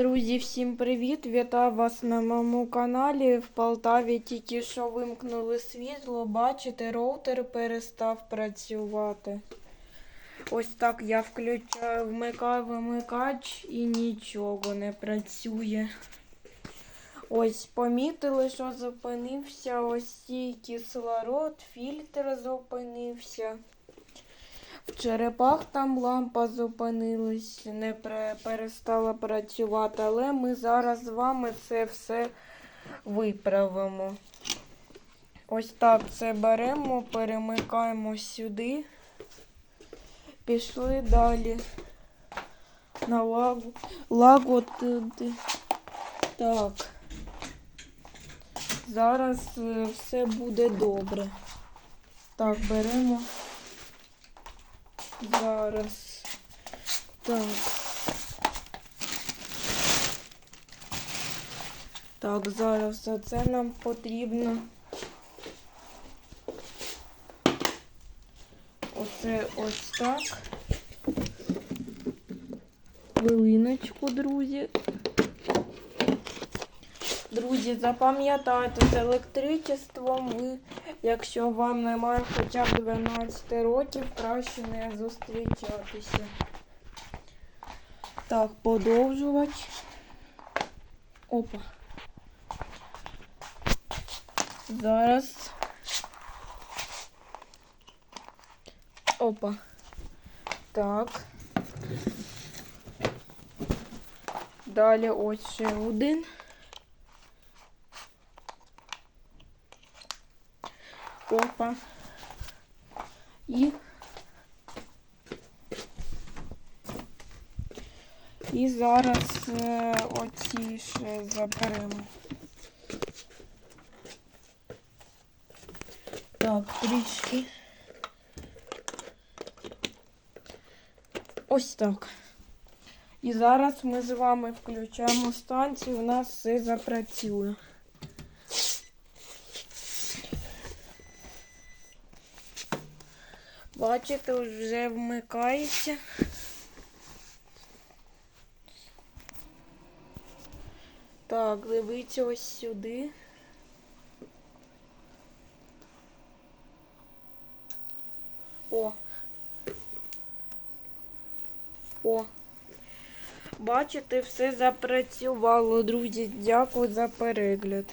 Друзі, всім привіт! Вітаю вас на моєму каналі. В Полтаві тільки що вимкнули світло. Бачите, роутер перестав працювати. Ось так я включаю, вмикаю вимикач і нічого не працює. Ось помітили, що зупинився ось цей кислород, фільтр зупинився. Черепах там лампа зупинилась, не перестала працювати, але ми зараз з вами це все виправимо. Ось так це беремо, перемикаємо сюди. Пішли далі. На лагу. Лагодити. Так. Зараз е, все буде добре. Так, беремо. Зараз. Так. Так, зараз оце нам потрібно. Оце ось так. Хвилиночку, друзі. Друзі, запам'ятайте, з електричеством ви, якщо вам немає хоча б 12 років, краще не зустрічатися. Так, подовжувач. Опа. Зараз. Опа. Так. Далі ось ще один. Опа. І. І зараз е, оці ще заберемо. Так, трішки. Ось так. І зараз ми з вами включаємо станцію, у нас все запрацює. Бачите, вже вмикається. Так, дивіться ось сюди. О. О. Бачите, все запрацювало, друзі. Дякую за перегляд.